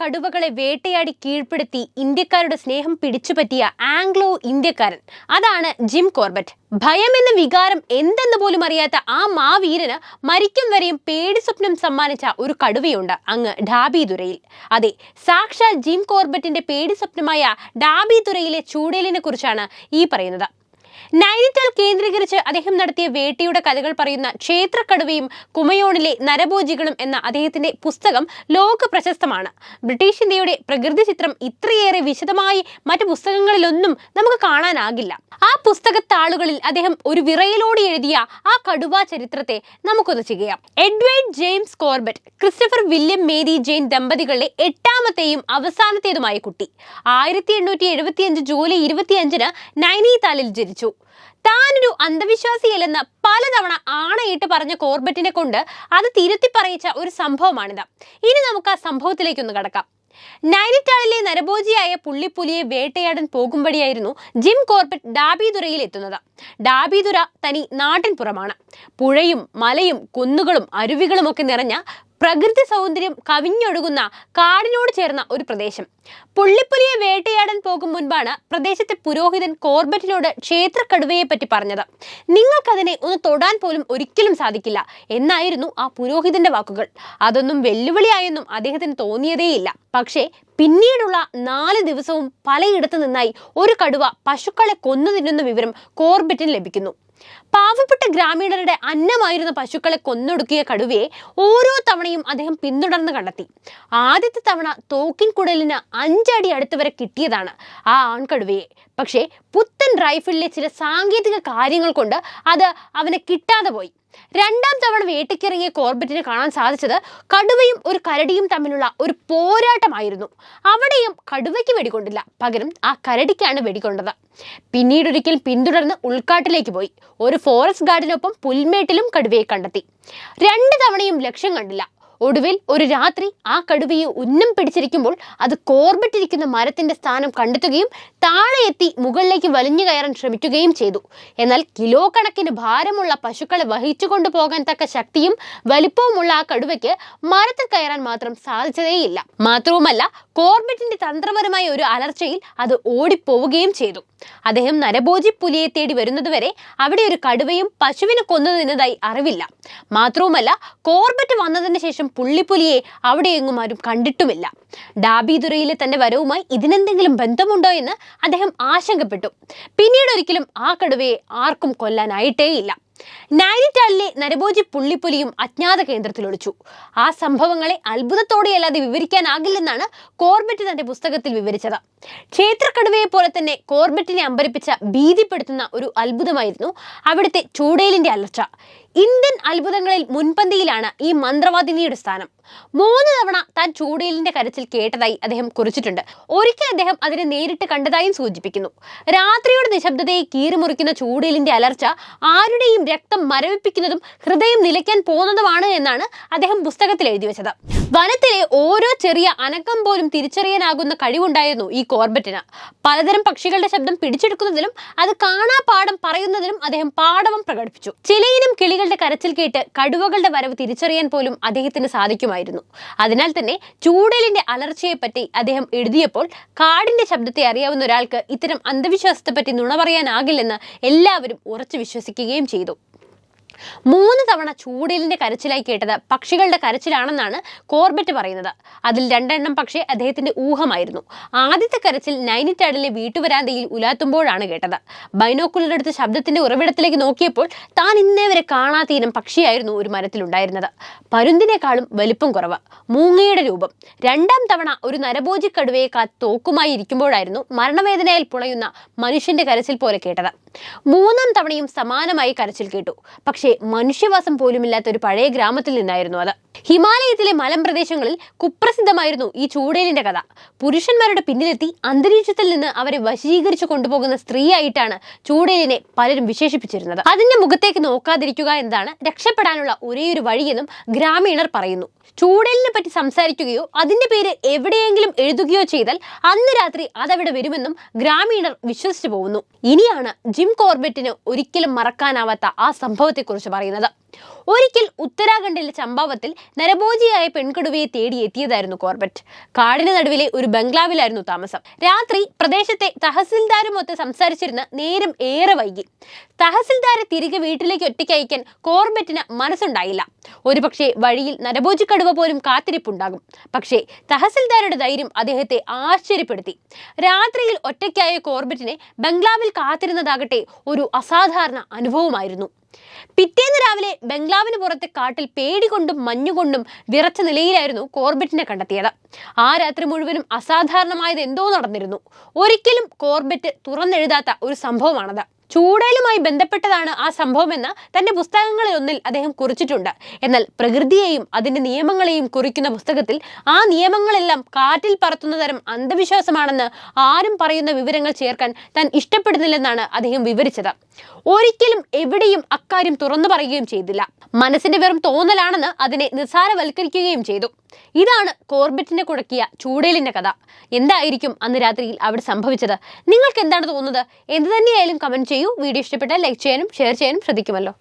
കടുവകളെ വേട്ടയാടി കീഴ്പ്പെടുത്തി ഇന്ത്യക്കാരുടെ സ്നേഹം പിടിച്ചുപറ്റിയ ആംഗ്ലോ ഇന്ത്യക്കാരൻ. അതാണ് ജിം കോർബറ്റ്. ഭയം എന്ന വികാരം എന്തെന്ന് പോലും അറിയാത്ത ആ മാവീരന് മരിക്കും വരെയും പേടി സ്വപ്നം സമ്മാനിച്ച ഒരു കടുവയുണ്ട് അങ്ങ് ഡാബിതുരയിൽ. അതെ സാക്ഷാൽ ജിം കോർബറ്റിന്റെ പേടി സ്വപ്നമായ ഡാബിതുരയിലെ ചൂടേലിനെ കുറിച്ചാണ് ഈ പറയുന്നത്. നൈനിറ്റാൽ കേന്ദ്രീകരിച്ച് അദ്ദേഹം നടത്തിയ വേട്ടയുടെ കഥകൾ പറയുന്ന ക്ഷേത്രക്കടുവയും കുമയോണിലെ നരഭോജികളും എന്ന അദ്ദേഹത്തിന്റെ പുസ്തകം ലോക പ്രശസ്തമാണ്. ബ്രിട്ടീഷ് ഇന്ത്യയുടെ പ്രകൃതി ചിത്രം ഇത്രയേറെ വിശദമായി മറ്റു പുസ്തകങ്ങളിലൊന്നും നമുക്ക് കാണാനാകില്ല. ആ പുസ്തകത്താളുകളിൽ അദ്ദേഹം ഒരു വിറയിലോട് എഴുതിയ ആ കടുവ ചരിത്രത്തെ നമുക്കൊന്ന് ചെയ്യാം Edward James Corbett Christopher William Mary Jane ദമ്പതികളുടെ എട്ടാമത്തെയും അവസാനത്തേതുമായ കുട്ടി. ആയിരത്തി എണ്ണൂറ്റി എഴുപത്തിയഞ്ച് ജൂലൈ ഇരുപത്തിയഞ്ചിന് നൈനിതാലിൽ ജനിച്ചു. താനൊരു അന്ധവിശ്വാസിയല്ലെന്ന് പലതവണ ആണയിട്ട് പറഞ്ഞ കോർബറ്റിനെ കൊണ്ട് അത് തിരുത്തി പറയിച്ച ഒരു സംഭവമാണിത്. ഇനി നമുക്ക് ആ സംഭവത്തിലേക്കൊന്ന് കടക്കാം. നൈനിറ്റാളിലെ നരഭോജിയായ പുള്ളിപ്പുലിയെ വേട്ടയാടാൻ പോകുമ്പടിയായിരുന്നു ജിം കോർബറ്റ് ഡാബിതുരയിൽ എത്തുന്നത് ഡാബിതുര തനി നാട്ടിൻപുറമാണ്. പുഴയും മലയും കുന്നുകളും അരുവികളും ഒക്കെ നിറഞ്ഞ പ്രകൃതി സൗന്ദര്യം കവിഞ്ഞൊഴുകുന്ന കാടിനോട് ചേർന്ന ഒരു പ്രദേശം. പുള്ളിപ്പുലിയെ വേട്ടയാടാൻ പോകും മുൻപാണ് പ്രദേശത്തെ പുരോഹിതൻ കോർബറ്റിനോട് ക്ഷേത്രക്കടുവയെ പറ്റി പറഞ്ഞത്. നിങ്ങൾക്കതിനെ ഒന്ന് തൊടാൻ പോലും ഒരിക്കലും സാധിക്കില്ല എന്നായിരുന്നു ആ പുരോഹിതന്റെ വാക്കുകൾ. അതൊന്നും വെല്ലുവിളിയായൊന്നും അദ്ദേഹത്തിന് തോന്നിയതേയില്ല. പക്ഷേ പിന്നീടുള്ള നാല് ദിവസവും പലയിടത്തു നിന്നായി ഒരു കടുവ പശുക്കളെ കൊന്നു തിന്നുന്ന വിവരം കോർബറ്റിന് ലഭിക്കുന്നു. പാവപ്പെട്ട ഗ്രാമീണരുടെ അന്നമായിരുന്ന പശുക്കളെ കൊന്നൊടുക്കിയ കടുവയെ ഓരോ തവണയും അദ്ദേഹം പിന്തുടർന്ന് കണ്ടെത്തി. ആദ്യത്തെ തവണ തോക്കിൻ കുടലിന് അഞ്ചടി അടുത്ത് വരെ കിട്ടിയതാണ് ആ ആൺകടുവയെ. പക്ഷേ പുത്തൻ റൈഫിളിലെ ചില സാങ്കേതിക കാര്യങ്ങൾ കൊണ്ട് അത് അവനെ കിട്ടാതെ പോയി. രണ്ടാം തവണ വേട്ടയ്ക്കിറങ്ങിയ കോർബറ്റിനെ കാണാൻ സാധിച്ചത് കടുവയും ഒരു കരടിയും തമ്മിലുള്ള ഒരു പോരാട്ടമായിരുന്നു. അവിടെയും കടുവയ്ക്ക് വെടികൊണ്ടില്ല. പകരം ആ കരടിക്കാണ് വെടികൊണ്ടത്. പിന്നീടൊരിക്കൽ പിന്തുടർന്ന് ഉൾക്കാട്ടിലേക്ക് പോയി. ഒരു ഫോറസ്റ്റ് ഗാർഡിനൊപ്പം പുൽമേട്ടിലും കടുവയെ കണ്ടെത്തി. രണ്ട് തവണയും ലക്ഷ്യം കണ്ടില്ല. ഒടുവിൽ ഒരു രാത്രി ആ കടുവയെ ഉന്നം പിടിച്ചിരിക്കുമ്പോൾ അത് കോർബിട്ടിരിക്കുന്ന മരത്തിന്റെ സ്ഥാനം കണ്ടെത്തുകയും താഴെ എത്തി മുകളിലേക്ക് വലിഞ്ഞു കയറാൻ ശ്രമിക്കുകയും ചെയ്തു. എന്നാൽ കിലോ കണക്കിന് ഭാരമുള്ള പശുക്കളെ വഹിച്ചു കൊണ്ടുപോകാൻ തക്ക ശക്തിയും വലിപ്പവുമുള്ള ആ കടുവയ്ക്ക് മരത്തിൽ കയറാൻ മാത്രം സാധിച്ചതേയില്ല. മാത്രവുമല്ല കോർബറ്റിന്റെ തന്ത്രപരമായ ഒരു അലർച്ചയിൽ അത് ഓടിപ്പോവുകയും ചെയ്തു. അദ്ദേഹം നരഭോജി പുലിയെ തേടി വരുന്നതുവരെ അവിടെ ഒരു കടുവയും പശുവിനെ കൊന്നു നിന്നതായി അറിവില്ല. മാത്രവുമല്ല കോർബറ്റ് വന്നതിന് ശേഷം പുള്ളിപ്പുലിയെ അവിടെയെങ്ങും ആരും കണ്ടിട്ടുമില്ല. ഡാബിദുരയിലെ തന്റെ വരവുമായി ഇതിനെന്തെങ്കിലും ബന്ധമുണ്ടോ എന്ന് അദ്ദേഹം ആശങ്കപ്പെട്ടു. പിന്നീട് ഒരിക്കലും ആ കടുവയെ ആർക്കും കൊല്ലാനായിട്ടേയില്ല. നൈനിറ്റാളിലെ നരബോജി പുള്ളിപ്പുലിയും അജ്ഞാത കേന്ദ്രത്തിൽ ഒളിച്ചു. ആ സംഭവങ്ങളെ അത്ഭുതത്തോടെയല്ലാതെ വിവരിക്കാനാകില്ലെന്നാണ് കോർബറ്റ് തന്റെ പുസ്തകത്തിൽ വിവരിച്ചത്. ക്ഷേത്രക്കടുവയെ പോലെ തന്നെ കോർബറ്റിനെ അമ്പരിപ്പിച്ച ഭീതിപ്പെടുത്തുന്ന ഒരു അത്ഭുതമായിരുന്നു അവിടുത്തെ ചൂടേലിന്റെ അലർച്ച. ഇന്ത്യൻ അത്ഭുതങ്ങളിൽ മുൻപന്തിയിലാണ് ഈ മന്ത്രവാദിനിയുടെ സ്ഥാനം. മൂന്ന് തവണ താൻ ചൂടേലിന്റെ കരച്ചിൽ കേട്ടതായി അദ്ദേഹം കുറിച്ചിട്ടുണ്ട്. ഒരിക്കൽ അദ്ദേഹം അതിനെ നേരിട്ട് കണ്ടതായും സൂചിപ്പിക്കുന്നു. രാത്രിയുടെ നിശബ്ദതയെ കീറിമുറിക്കുന്ന ചൂടേലിന്റെ അലർച്ച ആരുടെയും രക്തം മരവിപ്പിക്കുന്നതും ഹൃദയം നിലയ്ക്കാൻ പോകുന്നതുമാണ് എന്നാണ് അദ്ദേഹം പുസ്തകത്തിൽ എഴുതി വെച്ചത്. വനത്തിലെ ഓരോ ചെറിയ അനക്കം പോലും തിരിച്ചറിയാനാകുന്ന കഴിവുണ്ടായിരുന്നു ഈ കോർബറ്റിന്. പലതരം പക്ഷികളുടെ ശബ്ദം പിടിച്ചെടുക്കുന്നതിലും അത് കാണാ പാഠം പറയുന്നതിലും അദ്ദേഹം പാഠവും പ്രകടിപ്പിച്ചു. ചിലയിനും കിളികളുടെ കരച്ചിൽ കേട്ട് കടുവകളുടെ വരവ് തിരിച്ചറിയാൻ പോലും അദ്ദേഹത്തിന് സാധിക്കുമായിരുന്നു. അതിനാൽ തന്നെ ചൂടലിന്റെ അലർച്ചയെപ്പറ്റി അദ്ദേഹം എഴുതിയപ്പോൾ കാടിന്റെ ശബ്ദത്തെ അറിയാവുന്ന ഒരാൾക്ക് ഇത്തരം അന്ധവിശ്വാസത്തെ അന്ധവിശ്വാസത്തെപ്പറ്റി നുണ പറയാനാകില്ലെന്ന് എല്ലാവരും ഉറച്ചു വിശ്വസിക്കുകയും ചെയ്തു. മൂന്ന് തവണ ചൂടിലിന്റെ കരച്ചിലായി കേട്ടത് പക്ഷികളുടെ കരച്ചിലാണെന്നാണ് കോർബറ്റ് പറയുന്നത്. അതിൽ രണ്ടെണ്ണം പക്ഷേ അദ്ദേഹത്തിന്റെ ഊഹമായിരുന്നു. ആദ്യത്തെ കരച്ചിൽ നൈനിറ്റാഡിലെ വീട്ടുവരാന്തയിൽ ഉലാത്തുമ്പോഴാണ് കേട്ടത്. ബൈനോക്കുലറെടുത്ത് ശബ്ദത്തിന്റെ ഉറവിടത്തിലേക്ക് നോക്കിയപ്പോൾ താൻ ഇന്നേ വരെ കാണാത്ത ഇനം പക്ഷിയായിരുന്നു ഒരു മരത്തിലുണ്ടായിരുന്നത്. പരുന്തിനേക്കാളും വലിപ്പം കുറവ്. മൂങ്ങയുടെ രൂപം. രണ്ടാം തവണ ഒരു നരഭോജി കടുവയെ കാത്ത് തോക്കുമായി ഇരിക്കുമ്പോഴായിരുന്നു മരണവേദനയിൽ പുളയുന്ന മനുഷ്യന്റെ കരച്ചിൽ പോലെ കേട്ടത്. മൂന്നാം തവണയും സമാനമായി കരച്ചിൽ കേട്ടു. പക്ഷേ മനുഷ്യവാസം പോലുമില്ലാത്ത ഒരു പഴയ ഗ്രാമത്തിൽ നിന്നായിരുന്നു അത്. ഹിമാലയത്തിലെ മലമ്പ്രദേശങ്ങളിൽ കുപ്രസിദ്ധമായിരുന്നു ഈ ചൂടേലിന്റെ കഥ. പുരുഷന്മാരുടെ പിന്നിലെത്തി അന്തരീക്ഷത്തിൽ നിന്ന് അവരെ വശീകരിച്ചു കൊണ്ടുപോകുന്ന സ്ത്രീയായിട്ടാണ് ചൂടേലിനെ പലരും വിശേഷിപ്പിച്ചിരുന്നത്. അതിന്റെ മുഖത്തേക്ക് നോക്കാതിരിക്കുക എന്നതാണ് രക്ഷപ്പെടാനുള്ള ഒരേയൊരു വഴിയെന്നും ഗ്രാമീണർ പറയുന്നു. ചൂടലിനെ പറ്റി സംസാരിക്കുകയോ അതിന്റെ പേര് എവിടെയെങ്കിലും എഴുതുകയോ ചെയ്താൽ അന്ന് രാത്രി അതവിടെ വരുമെന്നും ഗ്രാമീണർ വിശ്വസിച്ചു പോകുന്നു. ഇനിയാണ് ജിം കോർബറ്റിന് ഒരിക്കലും മറക്കാനാവാത്ത ആ സംഭവത്തെക്കുറിച്ച് പറയുന്നത്. ഒരിക്കൽ ഉത്തരാഖണ്ഡിലെ ചമ്പാവത്തിൽ നരഭോജിയായ പെൺകടുവയെ തേടി എത്തിയതായിരുന്നു കോർബറ്റ്. കാടിന് നടുവിലെ ഒരു ബംഗ്ലാവിലായിരുന്നു താമസം. രാത്രി പ്രദേശത്തെ തഹസിൽദാരുമൊത്ത് സംസാരിച്ചിരുന്ന നേരം ഏറെ വൈകി. തഹസിൽദാരെ തിരികെ വീട്ടിലേക്ക് ഒറ്റയ്ക്ക് അയക്കാൻ കോർബറ്റിന് മനസ്സുണ്ടായില്ല. ഒരുപക്ഷെ വഴിയിൽ നരഭോജി കടുവ പോലും കാത്തിരിപ്പുണ്ടാകും. പക്ഷേ തഹസിൽദാരുടെ ധൈര്യം അദ്ദേഹത്തെ ആശ്ചര്യപ്പെടുത്തി. രാത്രിയിൽ ഒറ്റയ്ക്കായ കോർബറ്റിനെ ബംഗ്ലാവിൽ കാത്തിരുന്നതാകട്ടെ ഒരു അസാധാരണ അനുഭവമായിരുന്നു. പിറ്റേന്ന് രാവിലെ ബംഗ്ലാവിന് പുറത്തെ കാട്ടിൽ പേടികൊണ്ടും മഞ്ഞുകൊണ്ടും വിറച്ച നിലയിലായിരുന്നു കോർബറ്റിനെ കണ്ടെത്തിയത്. ആ രാത്രി മുഴുവനും അസാധാരണമായത് എന്തോ നടന്നിരുന്നു. ഒരിക്കലും കോർബറ്റ് തുറന്നെഴുതാത്ത ഒരു സംഭവമാണത്. ചൂടലുമായി ബന്ധപ്പെട്ടതാണ് ആ സംഭവമെന്ന് തന്റെ പുസ്തകങ്ങളിൽ ഒന്നിൽ അദ്ദേഹം കുറിച്ചിട്ടുണ്ട്. എന്നാൽ പ്രകൃതിയെയും അതിന്റെ നിയമങ്ങളെയും കുറിക്കുന്ന പുസ്തകത്തിൽ ആ നിയമങ്ങളെല്ലാം കാറ്റിൽ പറത്തുന്ന തരം അന്ധവിശ്വാസമാണെന്ന് ആരും പറയുന്ന വിവരങ്ങൾ ചേർക്കാൻ താൻ ഇഷ്ടപ്പെടുന്നില്ലെന്നാണ് അദ്ദേഹം വിവരിച്ചത്. ഒരിക്കലും എവിടെയും അക്കാര്യം തുറന്നു പറയുകയും ചെയ്തില്ല. മനസ്സിന്റെ വെറും തോന്നലാണെന്ന് അതിനെ നിസ്സാരവൽക്കരിക്കുകയും ചെയ്തു. ഇതാണ് കോർബറ്റിനെ കുടക്കിയ ചൂടേലിന്റെ കഥ. എന്തായിരിക്കും അന്ന് രാത്രിയിൽ അവിടെ സംഭവിച്ചത്? നിങ്ങൾക്ക് എന്താണ് തോന്നുന്നത്? എന്ത് തന്നെയായാലും കമന്റ് ചെയ്യൂ. വീഡിയോ ഇഷ്ടപ്പെട്ടാൽ ലൈക്ക് ചെയ്യാനും ഷെയർ ചെയ്യാനും ശ്രദ്ധിക്കുമല്ലോ.